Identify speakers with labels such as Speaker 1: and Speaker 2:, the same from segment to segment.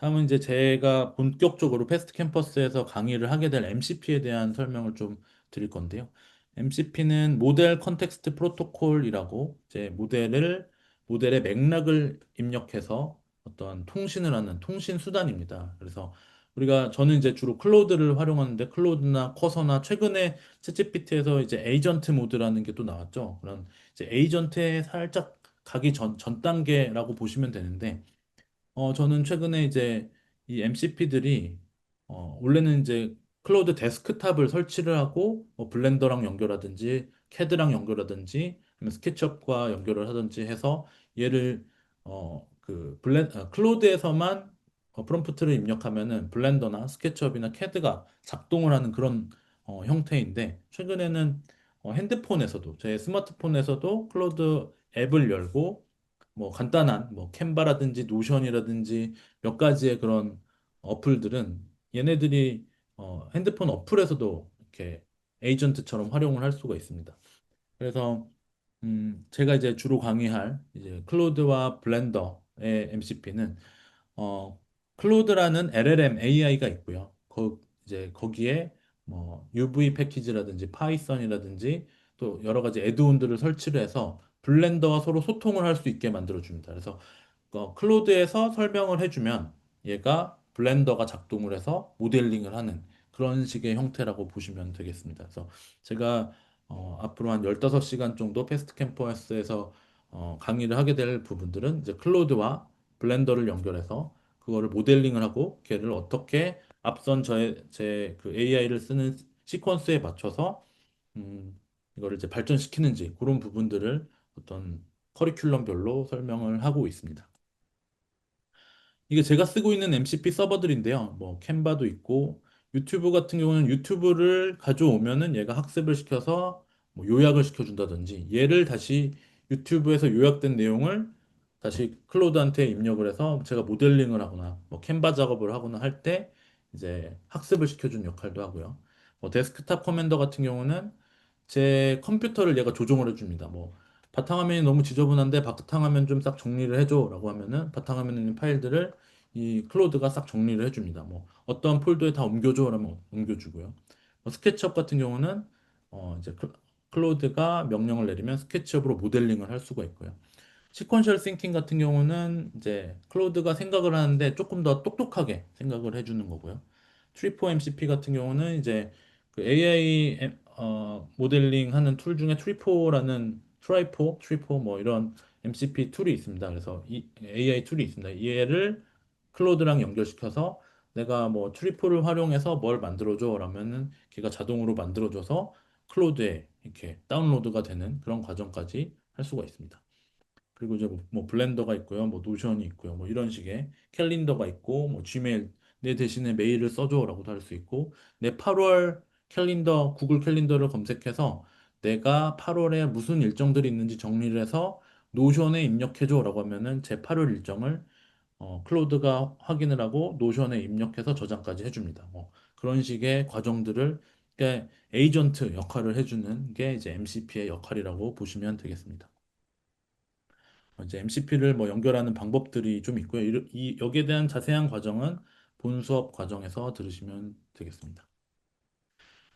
Speaker 1: 다음은 이제 제가 본격적으로 패스트 캠퍼스에서 강의를 하게 될 MCP에 대한 설명을 좀 드릴 건데요. MCP는 모델 컨텍스트 프로토콜이라고 이제 모델을 모델의 맥락을 입력해서 어떤 통신을 하는 통신 수단입니다. 그래서 우리가 저는 이제 주로 클로드를 활용하는데 클로드나 커서나 최근에 챗GPT에서 이제 에이전트 모드라는 게 또 나왔죠. 그런 이제 에이전트에 살짝 가기 전, 전 단계라고 보시면 되는데 어, 저는 최근에 이제 이 MCP들이 어, 원래는 이제 클로드 데스크탑을 설치를 하고 뭐 블렌더랑 연결하든지 캐드랑 연결하든지 스케치업과 연결을 하든지 해서 얘를 어, 그 블렌 아, 클로드에서만 어, 프롬프트를 입력하면은 블렌더나 스케치업이나 캐드가 작동을 하는 그런 어, 형태인데 최근에는 어, 핸드폰에서도 제 스마트폰에서도 클로드 앱을 열고 뭐 간단한 뭐 캔바라든지 노션이라든지 몇 가지의 그런 어플들은 얘네들이 어, 핸드폰 어플에서도 이렇게 에이전트처럼 활용을 할 수가 있습니다. 그래서 음, 제가 이제 주로 강의할 이제 클로드와 블렌더의 MCP는 어, 클로드라는 LLM AI가 있고요. 거, 이제 거기에 뭐 UV 패키지라든지 파이썬이라든지 또 여러 가지 애드온들을 설치를 해서 블렌더와 서로 소통을 할 수 있게 만들어 줍니다. 그래서 어, 클로드에서 설명을 해주면 얘가 블렌더가 작동을 해서 모델링을 하는 그런 식의 형태라고 보시면 되겠습니다. 그래서 제가 어, 앞으로 한 15시간 정도 패스트 캠퍼스에서 어, 강의를 하게 될 부분들은 이제 클로드와 블렌더를 연결해서 그거를 모델링을 하고 걔를 어떻게 앞선 저의 제 그 AI를 쓰는 시퀀스에 맞춰서 음, 이거를 이제 발전시키는지 그런 부분들을 어떤 커리큘럼별로 설명을 하고 있습니다. 이게 제가 쓰고 있는 MCP 서버들인데요. 뭐 캔바도 있고 유튜브 같은 경우는 유튜브를 가져오면은 얘가 학습을 시켜서 뭐 요약을 시켜준다든지 얘를 다시 유튜브에서 요약된 내용을 다시 클로드한테 입력을 해서 제가 모델링을 하거나 뭐 캔바 작업을 하거나 할 때 이제 학습을 시켜준 역할도 하고요. 뭐 데스크탑 커맨더 같은 경우는 제 컴퓨터를 얘가 조종을 해줍니다. 뭐 바탕화면이 너무 지저분한데 바탕화면 좀 싹 정리를 해줘라고 하면은 바탕화면에 있는 파일들을 이 클로드가 싹 정리를 해줍니다. 뭐 어떤 폴더에 다 옮겨줘라면 옮겨주고요. 뭐 스케치업 같은 경우는 어 이제 클- 클로드가 명령을 내리면 스케치업으로 모델링을 할 수가 있고요. 시퀀셜 싱킹 같은 경우는 이제 클로드가 생각을 하는데 조금 더 똑똑하게 생각을 해주는 거고요. 트리포 MCP 같은 경우는 이제 그 AI 어, 모델링 하는 툴 중에 트리포라는 트라이포, 트리포 뭐 이런 MCP 툴이 있습니다. 그래서 이 AI 툴이 있습니다. 얘를 클로드랑 연결시켜서 내가 뭐 트리포를 활용해서 뭘 만들어줘 라면은 걔가 자동으로 만들어줘서 클로드에 이렇게 다운로드가 되는 그런 과정까지 할 수가 있습니다. 그리고 이제 뭐, 뭐 블렌더가 있고요, 뭐 노션이 있고요, 뭐 이런 식의 캘린더가 있고, 뭐 지메일 내 대신에 메일을 써줘라고도 할 수 있고, 내 8월 캘린더 구글 캘린더를 검색해서 내가 8월에 무슨 일정들이 있는지 정리를 해서 노션에 입력해줘라고 하면은 제 8월 일정을 어, 클로드가 확인을 하고 노션에 입력해서 저장까지 해줍니다. 뭐 그런 식의 과정들을 그러니까 에이전트 역할을 해주는 게 이제 MCP의 역할이라고 보시면 되겠습니다. 이제 MCP를 뭐 연결하는 방법들이 좀 있고요. 이, 이- 여기에 대한 자세한 과정은 본 수업 과정에서 들으시면 되겠습니다.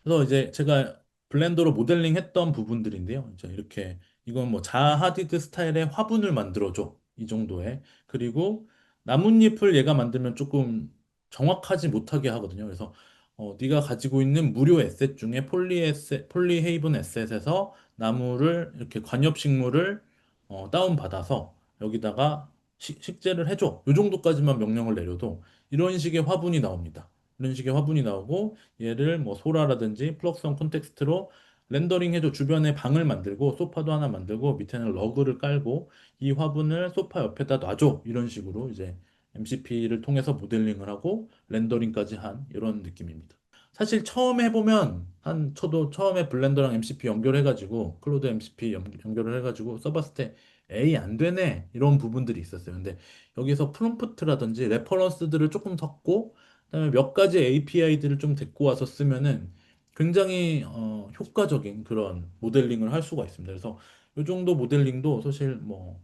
Speaker 1: 그래서 이제 제가 블렌더로 모델링 했던 부분들인데요. 이제 이렇게 이건 뭐 자하디드 스타일의 화분을 만들어줘. 이 정도의. 그리고 나뭇잎을 얘가 만들면 조금 정확하지 못하게 하거든요. 그래서 어, 네가 가지고 있는 무료 에셋 중에 폴리 에셋, 폴리헤이븐 에셋에서 나무를 이렇게 관엽식물을 어, 다운받아서 여기다가 식, 식재를 해줘. 이 정도까지만 명령을 내려도 이런 식의 화분이 나옵니다. 이런 식의 화분이 나오고 얘를 뭐 소라라든지 플럭스원 콘텍스트로 렌더링 해줘 주변에 방을 만들고 소파도 하나 만들고 밑에는 러그를 깔고 이 화분을 소파 옆에다 놔줘 이런 식으로 이제 MCP를 통해서 모델링을 하고 렌더링까지 한 이런 느낌입니다. 사실 처음 해보면 한 저도 처음에 블렌더랑 MCP 연결해가지고 클로드 MCP 연, 연결을 해가지고 써봤을 때 에이 안 되네 이런 부분들이 있었어요. 근데 여기서 프롬프트라든지 레퍼런스들을 조금 섞고 그다음에 몇 가지 API들을 좀 데리고 와서 쓰면은 굉장히 어, 효과적인 그런 모델링을 할 수가 있습니다. 그래서 이 정도 모델링도 사실 뭐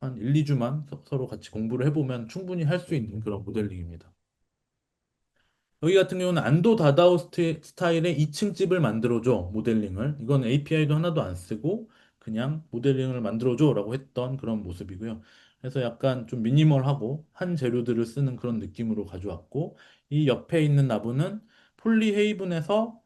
Speaker 1: 한 1, 2주만 서로 같이 공부를 해보면 충분히 할 수 있는 그런 모델링입니다. 여기 같은 경우는 안도 다다오 스타일의 2층 집을 만들어줘 모델링을 이건 API도 하나도 안 쓰고 그냥 모델링을 만들어줘 라고 했던 그런 모습이고요. 그래서 약간 좀 미니멀하고 한 재료들을 쓰는 그런 느낌으로 가져왔고 이 옆에 있는 나무는 폴리헤이븐에서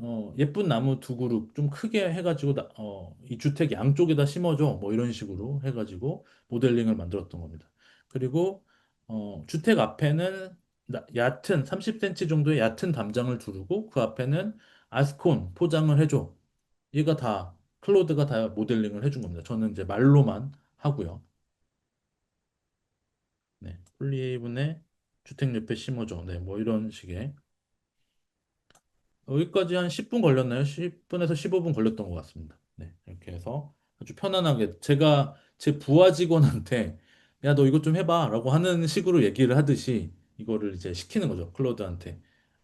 Speaker 1: 어, 예쁜 나무 두 그룹 좀 크게 해가지고 나- 어, 이 주택 양쪽에다 심어줘 뭐 이런 식으로 해가지고 모델링을 만들었던 겁니다. 그리고 어, 주택 앞에는 나- 얕은 30cm 정도의 얕은 담장을 두르고 그 앞에는 아스콘 포장을 해줘. 얘가 다 클로드가 다 모델링을 해준 겁니다. 저는 이제 말로만 하고요. 네, 폴리에이븐에 주택 옆에 심어줘. 네, 뭐 이런 식의 여기까지 한 10분 걸렸나요? 10분에서 15분 걸렸던 것 같습니다. 네, 이렇게 해서 아주 편안하게 제가 제 부하 직원한테 야, 너 이것 좀 해봐 라고 하는 식으로 얘기를 하듯이 이거를 이제 시키는 거죠. 클로드한테.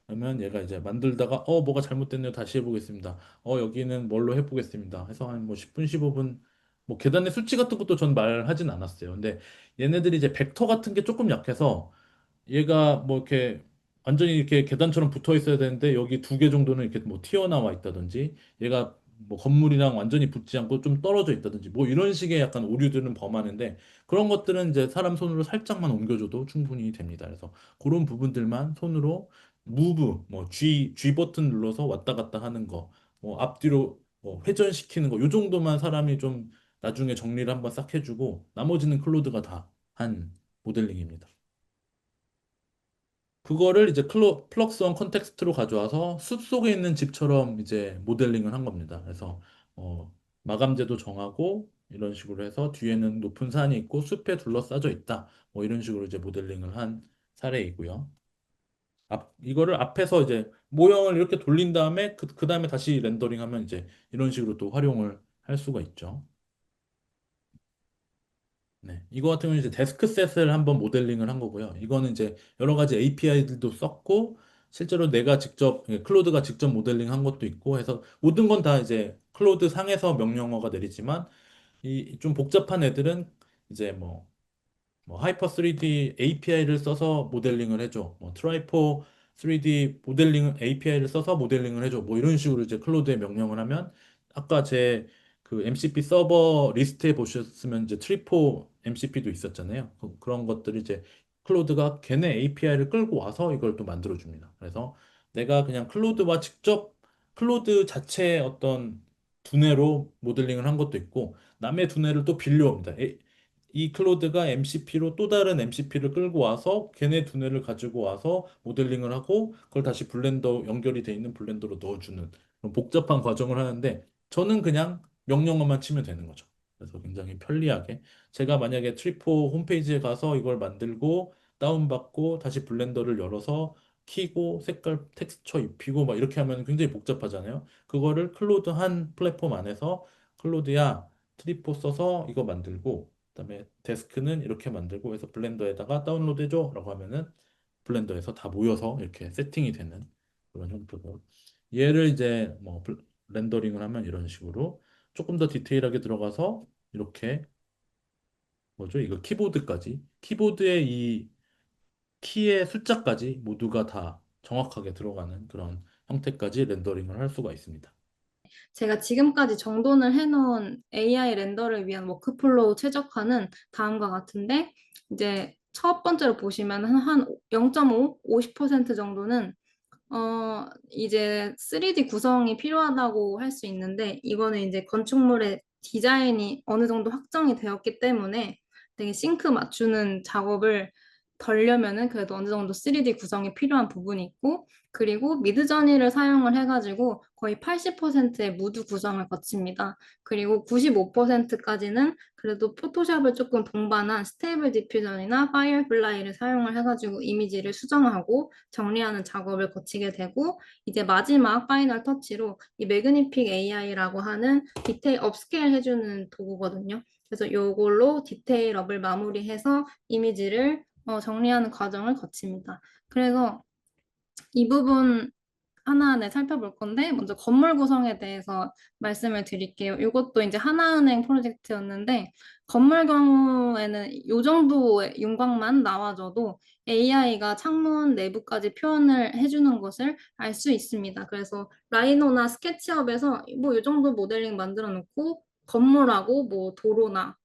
Speaker 1: 그러면 얘가 이제 만들다가 어, 뭐가 잘못됐네요. 다시 해보겠습니다. 어, 여기는 뭘로 해보겠습니다. 해서 한 뭐 10분, 15분 뭐 계단의 수치 같은 것도 전 말하진 않았어요. 근데 얘네들이 이제 벡터 같은 게 조금 약해서 얘가 뭐 이렇게 완전히 이렇게 계단처럼 붙어 있어야 되는데 여기 두 개 정도는 이렇게 뭐 튀어나와 있다든지 얘가 뭐 건물이랑 완전히 붙지 않고 좀 떨어져 있다든지 뭐 이런 식의 약간 오류들은 범하는데 그런 것들은 이제 사람 손으로 살짝만 옮겨줘도 충분히 됩니다. 그래서 그런 부분들만 손으로 무브 뭐 G G 버튼 눌러서 왔다 갔다 하는 거 뭐 앞뒤로 뭐 회전시키는 거 요 정도만 사람이 좀 나중에 정리를 한번 싹 해주고 나머지는 클로드가 다 한 모델링입니다. 그거를 이제 클로, 플럭스원 컨텍스트로 가져와서 숲 속에 있는 집처럼 이제 모델링을 한 겁니다. 그래서 어, 마감재도 정하고 이런 식으로 해서 뒤에는 높은 산이 있고 숲에 둘러싸여 있다. 뭐 이런 식으로 이제 모델링을 한 사례이고요. 앞, 이거를 앞에서 이제 모형을 이렇게 돌린 다음에 그, 그 다음에 다시 렌더링하면 이제 이런 식으로 또 활용을 할 수가 있죠. 네, 이거 같은 경우는 이제 데스크셋을 한번 모델링을 한 거고요. 이거는 이제 여러 가지 API들도 썼고 실제로 내가 직접 예, 클로드가 직접 모델링 한 것도 있고 해서 모든 건 다 이제 클로드 상에서 명령어가 내리지만 이 좀 복잡한 애들은 이제 뭐 뭐 하이퍼 3D API를 써서 모델링을 해줘. 뭐 트라이포 3D 모델링 API를 써서 모델링을 해줘. 뭐 이런 식으로 이제 클로드에 명령을 하면 아까 제 그 MCP 서버 리스트에 보셨으면 이제 트리포 MCP도 있었잖아요. 그, 그런 것들이 이제 클로드가 걔네 API를 끌고 와서 이걸 또 만들어 줍니다. 그래서 내가 그냥 클로드와 직접 클로드 자체의 어떤 두뇌로 모델링을 한 것도 있고 남의 두뇌를 또 빌려옵니다. 이 클로드가 MCP로 또 다른 MCP를 끌고 와서 걔네 두뇌를 가지고 와서 모델링을 하고 그걸 다시 블렌더 연결이 돼 있는 블렌더로 넣어주는 복잡한 과정을 하는데 저는 그냥 명령어만 치면 되는 거죠. 그래서 굉장히 편리하게 제가 만약에 트리포 홈페이지에 가서 이걸 만들고 다운받고 다시 블렌더를 열어서 키고 색깔 텍스처 입히고 막 이렇게 하면 굉장히 복잡하잖아요. 그거를 클로드 한 플랫폼 안에서 클로드야 트리포 써서 이거 만들고 그다음에 데스크는 이렇게 만들고 해서 블렌더에다가 다운로드 해줘라고 하면은 블렌더에서 다 모여서 이렇게 세팅이 되는 그런 형태고 얘를 이제 뭐 블- 렌더링을 하면 이런 식으로 조금 더 디테일하게 들어가서 이렇게 뭐죠? 이거 키보드까지 키보드의 이 키의 숫자까지 모두가 다 정확하게 들어가는 그런 형태까지 렌더링을 할 수가 있습니다.
Speaker 2: 제가 지금까지 정돈을 해놓은 AI 렌더를 위한 워크플로우 최적화는 다음과 같은데, 이제 첫 번째로 보시면 한 0.5, 50% 정도는 어, 이제 3D 구성이 필요하다고 할 수 있는데, 이거는 이제 건축물의 디자인이 어느 정도 확정이 되었기 때문에 되게 싱크 맞추는 작업을 덜려면은 그래도 어느 정도 3D 구성이 필요한 부분이 있고, 그리고 미드저니를 사용을 해가지고 거의 80%의 무드 구성을 거칩니다. 그리고 95%까지는 그래도 포토샵을 조금 동반한 스테이블 디퓨전이나 파이어플라이를 사용을 해가지고 이미지를 수정하고 정리하는 작업을 거치게 되고 이제 마지막 파이널 터치로 이 매그니픽 AI라고 하는 디테일 업스케일 해주는 도구거든요. 그래서 이걸로 디테일업을 마무리해서 이미지를 어, 정리하는 과정을 거칩니다. 그래서 이 부분 하나하나 살펴볼 건데 먼저 건물 구성에 대해서 말씀을 드릴게요. 이것도 이제 하나은행 프로젝트였는데 건물 경우에는 이 정도의 윤곽만 나와줘도 AI가 창문 내부까지 표현을 해주는 것을 알 수 있습니다. 그래서 라이노나 스케치업에서 뭐 이 정도 모델링 만들어 놓고 건물하고 뭐 도로나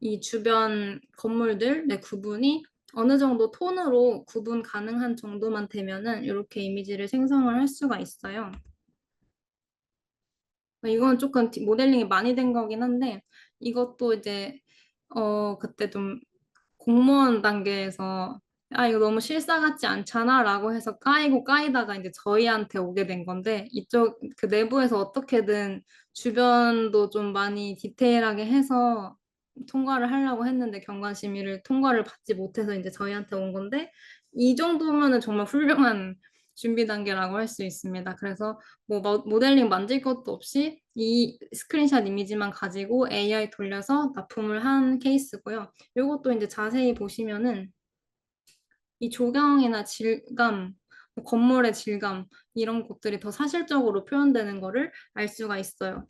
Speaker 2: 이 주변 건물들의 구분이 어느 정도 톤으로 구분 가능한 정도만 되면은 이렇게 이미지를 생성을 할 수가 있어요. 이건 조금 디- 모델링이 많이 된 거긴 한데 이것도 이제 어 그때 좀 공무원 단계에서 아 이거 너무 실사 같지 않잖아 라고 해서 까이고 까이다가 이제 저희한테 오게 된 건데 이쪽 그 내부에서 어떻게든 주변도 좀 많이 디테일하게 해서 통과를 하려고 했는데 경관 심의를 통과를 받지 못해서 이제 저희한테 온 건데 이 정도면은 정말 훌륭한 준비 단계라고 할 수 있습니다. 그래서 뭐 모- 모델링 만질 것도 없이 이 스크린샷 이미지만 가지고 AI 돌려서 납품을 한 케이스고요. 이것도 이제 자세히 보시면은 이 조경이나 질감, 뭐 건물의 질감 이런 것들이 더 사실적으로 표현되는 거를 알 수가 있어요.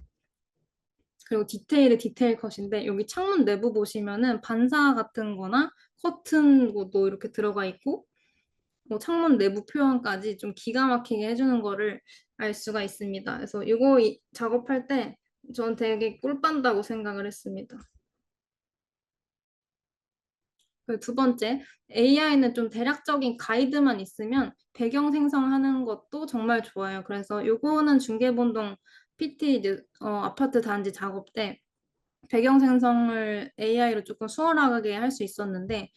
Speaker 2: 그리고 디테일의 디테일 컷인데 여기 창문 내부 보시면은 반사 같은 거나 커튼 것도 이렇게 들어가 있고 뭐 창문 내부 표현까지 좀 기가 막히게 해주는 거를 알 수가 있습니다. 그래서 이거 이- 작업할 때 전 되게 꿀빤다고 생각을 했습니다. 두 번째, AI는 좀 대략적인 가이드만 있으면 배경 생성하는 것도 정말 좋아요. 그래서 요거는 중계본동 PT 이제 어, 아파트 단지 작업 때 배경 생성을 AI로 조금 수월하게 할 수 있었는데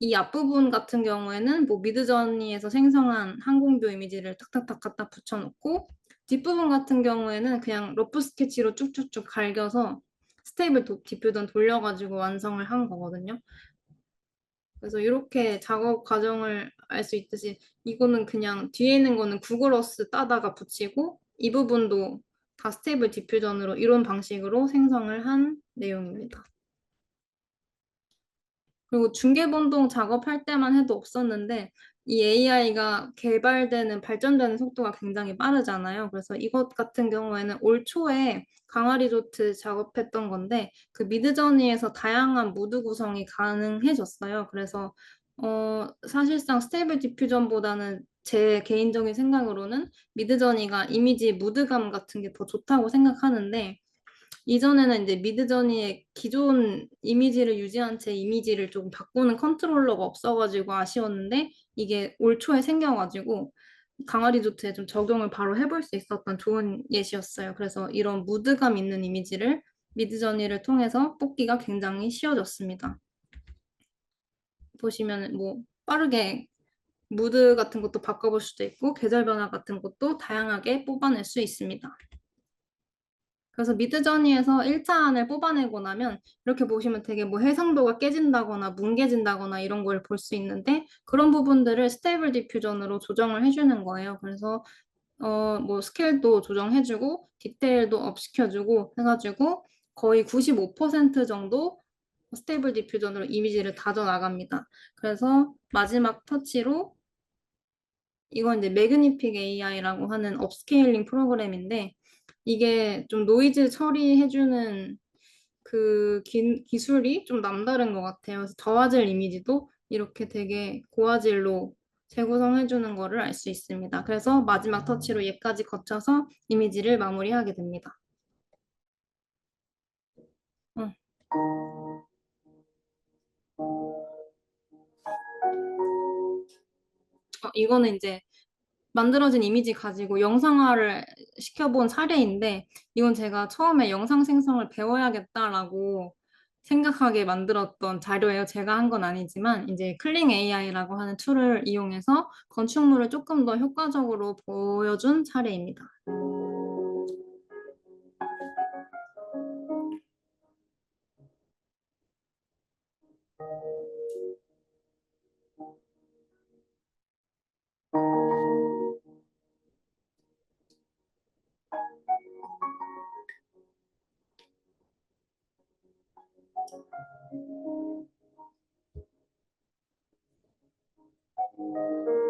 Speaker 2: 이 앞부분 같은 경우에는 뭐 미드저니에서 생성한 항공교 이미지를 탁탁탁 갖다 붙여놓고 뒷부분 같은 경우에는 그냥 러프 스케치로 쭉쭉쭉 갈겨서 스테이블 도- 디퓨전 돌려가지고 완성을 한 거거든요. 그래서 이렇게 작업 과정을 알 수 있듯이 이거는 그냥 뒤에 있는 거는 구글어스 따다가 붙이고 이 부분도 다 스테이블 디퓨전으로 이런 방식으로 생성을 한 내용입니다. 그리고 중계본동 작업할 때만 해도 없었는데 이 AI가 개발되는 발전되는 속도가 굉장히 빠르잖아요. 그래서 이것 같은 경우에는 올 초에 강화 리조트 작업했던 건데 그 미드저니에서 다양한 무드 구성이 가능해졌어요. 그래서 어 사실상 스테이블 디퓨전보다는 제 개인적인 생각으로는 미드저니가 이미지 무드감 같은 게 더 좋다고 생각하는데 이전에는 이제 미드저니의 기존 이미지를 유지한 채 이미지를 좀 바꾸는 컨트롤러가 없어가지고 아쉬웠는데 이게 올 초에 생겨가지고 강화 리조트에 좀 적용을 바로 해볼 수 있었던 좋은 예시였어요. 그래서 이런 무드감 있는 이미지를 미드저니를 통해서 뽑기가 굉장히 쉬워졌습니다. 보시면 뭐 빠르게 무드 같은 것도 바꿔볼 수도 있고 계절 변화 같은 것도 다양하게 뽑아낼 수 있습니다. 그래서 미드저니에서 1차 안을 뽑아내고 나면 이렇게 보시면 되게 뭐 해상도가 깨진다거나 뭉개진다거나 이런 걸 볼 수 있는데 그런 부분들을 스테이블 디퓨전으로 조정을 해주는 거예요. 그래서 어 뭐 스케일도 조정해주고 디테일도 업 시켜주고 해가지고 거의 95% 정도 스테이블 디퓨전으로 이미지를 다져 나갑니다. 그래서 마지막 터치로 이건 이제 매그니픽 AI라고 하는 업스케일링 프로그램인데 이게 좀 노이즈 처리해주는 그 기, 기술이 좀 남다른 것 같아요. 그래서 저화질 이미지도 이렇게 되게 고화질로 재구성해주는 거를 알 수 있습니다. 그래서 마지막 터치로 얘까지 거쳐서 이미지를 마무리하게 됩니다. 어. 이거는 이제 만들어진 이미지 가지고 영상화를 시켜본 사례인데 이건 제가 처음에 영상 생성을 배워야겠다라고 생각하게 만들었던 자료예요. 제가 한 건 아니지만 이제 클링 AI라고 하는 툴을 이용해서 건축물을 조금 더 효과적으로 보여준 사례입니다. Thank you.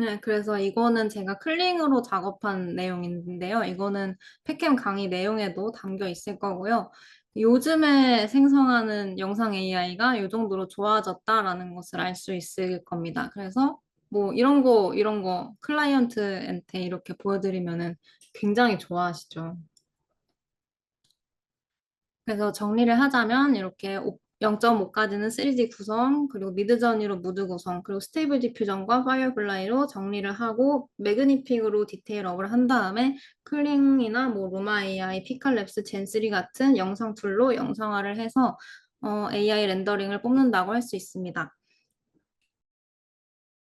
Speaker 2: 네, 그래서 이거는 제가 클링으로 작업한 내용인데요. 이거는 팩캠 강의 내용에도 담겨 있을 거고요. 요즘에 생성하는 영상 AI가 이 정도로 좋아졌다라는 것을 알 수 있을 겁니다. 그래서 뭐 이런 거, 이런 거 클라이언트한테 이렇게 보여드리면은 굉장히 좋아하시죠. 그래서 정리를 하자면 이렇게 0.5까지는 3D 구성, 그리고 미드저니로 무드 구성, 그리고 스테이블 디퓨전과 파이어플라이로 정리를 하고 매그니픽으로 디테일 업을 한 다음에 클링이나 뭐 루마 AI, 피칼랩스, 젠3 같은 영상 툴로 영상화를 해서 어, AI 렌더링을 뽑는다고 할 수 있습니다.